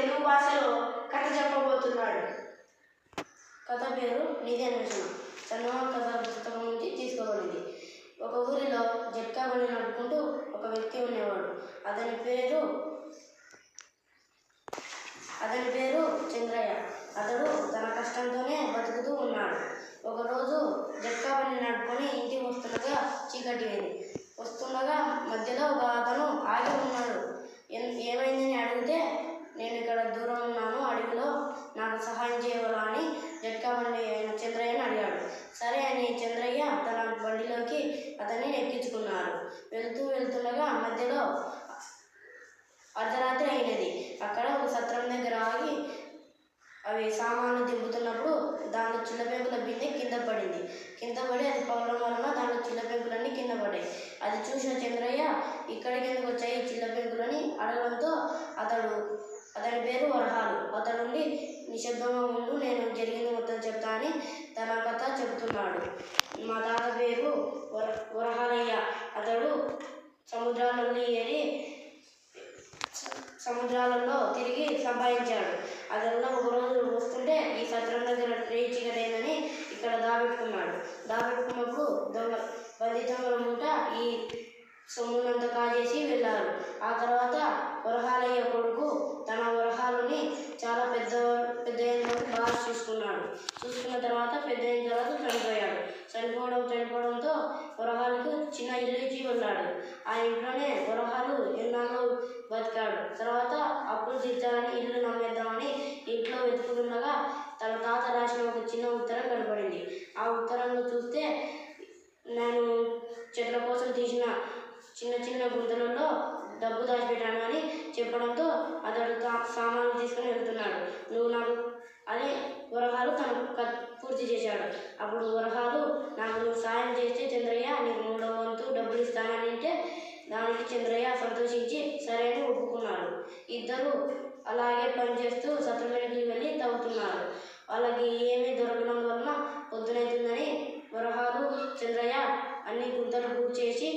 తెలుగు భాషలో కథ చెప్పబోతున్నాడు. కథ పేరు నిధి అన్వేషణ చందమామ కథ పుస్తకం నుంచి తీసుకోబడింది. ఒక ఊరిలో జట్కా బండి నడుపుకుంటూ ఒక వ్యక్తి ఉండేవాడు. అతని పేరు అతని పేరు చంద్రయ్య. అతడు తన కష్టంతోనే బతుకుతూ ఉన్నాడు. ఒకరోజు జట్కా బండి నడుపుకొని ఇంటికి వస్తుండగా చీకటి అయింది వస్తుండగా మధ్యలో ఒక అతను ఆగి ఉన్నాడు "ఏం- ఏమైందని అడిగితే నేను ఇక్కడ దూరం ఉన్నాను అడవిలో నాకు సహాయం చేయగలరా అని జట్కా బండి అయిన చంద్రయ్యని అడిగాడు. సరే అని చంద్రయ్య తన బండిలోకి అతన్ని ఎక్కించుకున్నారు వెళ్తూ వెళ్తుండగా మధ్యలో అర్ధరాత్రి అయినది. అక్కడ ఒక సత్రం దగ్గర ఆగి అవి సామాన్లు దింపుతున్నప్పుడు దాంట్లో చిల్లపెంకుల బిందె కింద పడింది. కింద పడి అది పగలడం వలన దాంట్లో చిల్లపెంకులన్నీ కింద పడ్డాయి. అది చూసిన చంద్రయ్య ఇక్కడికి ఎందుకు వచ్చాయి ఈ చిల్లపెంకులని? అడగడంతో అతడు అతని పేరు వరహాలు. అతనుండి నిశ్శబ్దంగా ఉండు నేను జరిగింది మొత్తం చెప్తా అని తన కథ చెబుతున్నాడు. మా తాత పేరు వర వరహాలయ్య. అతడు సముద్రాలలో ఏరి సముద్రాలలో తిరిగి సంపాదించాడు. అతను ఒకరోజు వస్తుంటే ఈ సత్రం దగ్గర రే చీకటైందని ఇక్కడ దాబెట్టుకున్నాడు. దాబెట్టుకున్నప్పుడు దొంగ బంది దొంగల మూట ఈ సొమ్మునంతా కాజేసి వెళ్ళారు. ఆ తర్వాత చూసుకున్నాడు. చూసుకున్న తర్వాత పెద్ద అయిన తర్వాత చనిపోయాడు. చనిపోవడం చనిపోవడంతో వరహాలకు చిన్న ఇల్లు ఇచ్చి ఉన్నాడు. ఆ ఇంట్లోనే వరహాలు ఎన్నాళ్ళు బతికాడు. తర్వాత అప్పులు తీర్చాలని ఇల్లు నమ్మేద్దామని ఇంట్లో వెతుకుతుండగా తన తాత రాసిన ఒక చిన్న ఉత్తరం కనపడింది ఆ ఉత్తరంలో చూస్తే నేను చెట్ల కోసం తీసిన చిన్న చిన్న గుంతలలో డబ్బు దాచిపెట్టాను అని చెప్పడంతో అతడు సామాన్లు తీసుకుని వెళ్తున్నాడు. నువ్వు నాకు అని వరహాలు తను పూర్తి చేశాడు. అప్పుడు వరహాలు నాకు నువ్వు సాయం చేస్తే చంద్రయ్య నీకు మూడో వంతు డబ్బులు ఇస్తానని అంటే దానికి చంద్రయ్య సంతోషించి సరే అని ఒప్పుకున్నాడు. ఇద్దరు అలాగే పనిచేస్తూ సత్రవేడికి వెళ్ళి తవ్వుతున్నారు. వాళ్ళకి ఏమీ దొరకడం వలన పొద్దునైతుందని వరహాలు చంద్రయ్య అన్ని గుంతలు పూర్తి చేసి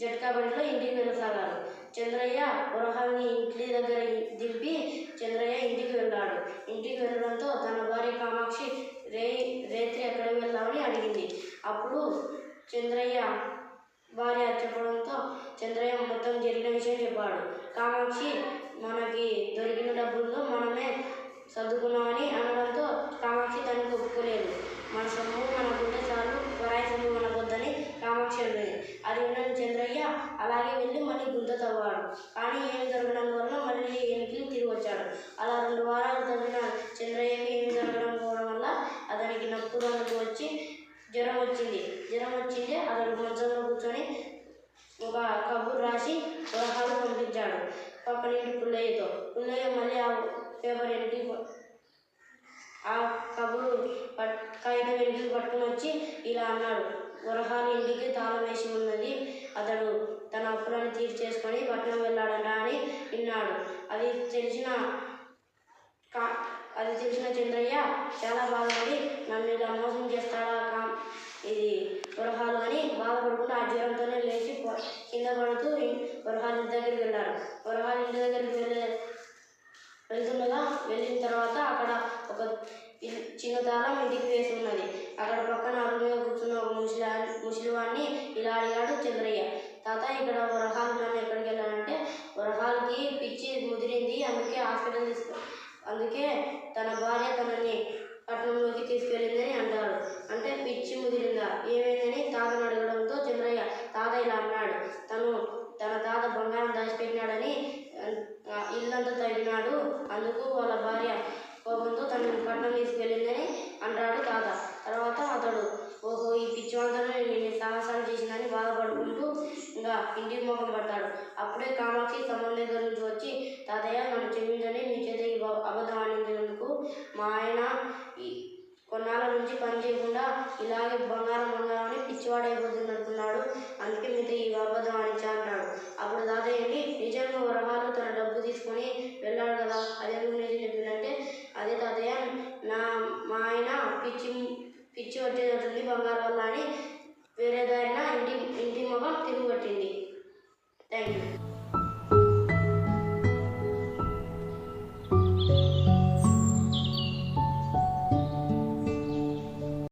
జట్కా బండిలో ఇంటికి వెళ్ళసాగారు. చంద్రయ్య వరహాల్ని ఇంటి దగ్గర దింపి చంద్రయ్య ఇంటికి వెళ్ళాడు. ఇంటికి వెళ్ళడంతో తన భార్య కామాక్షి రే రేత్రి ఎక్కడికి వెళ్దామని అడిగింది. అప్పుడు చంద్రయ్య భార్య చెప్పడంతో చంద్రయ్య మొత్తం జరిగిన విషయం చెప్పాడు. కామాక్షి మనకి దొరికిన డబ్బుల్లో మనమే సర్దుకున్నామని అనడంతో కామాక్షి తనకు ఒప్పుకోలేదు. మన సొమ్ము మనకుంటే చాలు పరాయి సొమ్ము మనకొద్దని కామాక్షి అడిగింది. అది విన్న చంద్రయ్య అలాగే వెళ్ళి మళ్ళీ గుంత తవ్వాడు. కానీ ఏమి దొరకడం వచ్చాడు అలా రెండు వారాలు తవ్విన చంద్రయ్యకి ఏమి జరగడం పోవడం వల్ల అతనికి నప్పు రంగు వచ్చి జ్వరం వచ్చింది. జ్వరం వచ్చింది. అతడు మంచంలో కూర్చొని ఒక కబుర్ రాసి వరహాలు పంపించాడు. పక్కనింటి పుల్లయ్యతో. పుల్లయ్య మళ్ళీ ఆ పేపర్ ఇంటికి ఆ కబురు పట్ కాగితం ఇంటికి పట్టుకుని వచ్చి ఇలా అన్నాడు. వరహాలు ఇంటికి తాళం వేసి ఉన్నది. అతడు తన అప్పులను తీర్చేసుకొని పట్టణం వెళ్ళాడట అని విన్నాడు. అది తెలిసిన కా అది తెలిసిన చంద్రయ్య చాలా బాధపడి నన్ను ఇలా మోసం చేస్తాడా కా ఇది వరహాలు అని బాధపడుకుంటూ ఆ జ్వరంతోనే లేచి కింద పడుతూ ఇ- ఇంటి దగ్గరికి వెళ్ళారు వరహాలు ఇంటి దగ్గరికి వెళ్ళే వెళ్తుండగా వెళ్ళిన తర్వాత అక్కడ ఒక చిన్న తాళం ఇంటికి వేసి ఉన్నది. అక్కడ పక్కన అరుగు కూర్చున్న ఒక ముసలి ముసలివాడిని ఇలా అడిగాడు చంద్రయ్య. తాత ఇక్కడ వరహాలు అనే ఎక్కడికి వెళ్ళాలంటే వరహాలకి పిచ్చి ముదిరింది అందుకే హాస్పిటల్ తీసుకు అందుకే తన భార్య తనని పట్టణంలోకి తీసుకెళ్ళిందని అంటాడు. అంటే పిచ్చి ముదిరిందా? ఏమైందని తాతను అడగడంతో చంద్రయ్య తాత ఇలా అన్నాడు. తను తన తాత బంగారం దాచిపెట్టినాడని ఇల్లంతా తగినాడు అందుకు వాళ్ళ భార్య కోపంతో తనని పట్టణం తీసుకెళ్ళిందని అంటాడు తాత. తర్వాత అతడు ఓహో ఈ పిచ్చివంతను నేను సాహసాలు చేసిందని బాధపడుకుంటూ ఇంకా ఇంటికి మొహం పడతాడు. కామాక్షి తమ్ముని దగ్గర నుంచి వచ్చి తాతయ్య నన్ను క్షమించండి నీ చేత ఈ అబద్ధం ఆడించినందుకు మా ఆయన కొన్నాళ్ళ నుంచి పని చేయకుండా ఇలాగే బంగారం బంగారం అని పిచ్చివాడైపోతున్నట్టున్నాడు అందుకే మీతో ఈ అబద్ధం ఆడించా అంటాడు అప్పుడు తాతయ్యని నిజంగా వరహాలు తన డబ్బు తీసుకొని వెళ్ళాడు కదా అది ఎందుకు చెప్పిందంటే అదే తాతయ్య నా మా ఆయన పిచ్చి పిచ్చి వచ్చేటట్టుంది బంగారం వల్ల అని వేరేదైనా ఇంటి ఇంటి మొగం తిరిగి పట్టింది. Thank you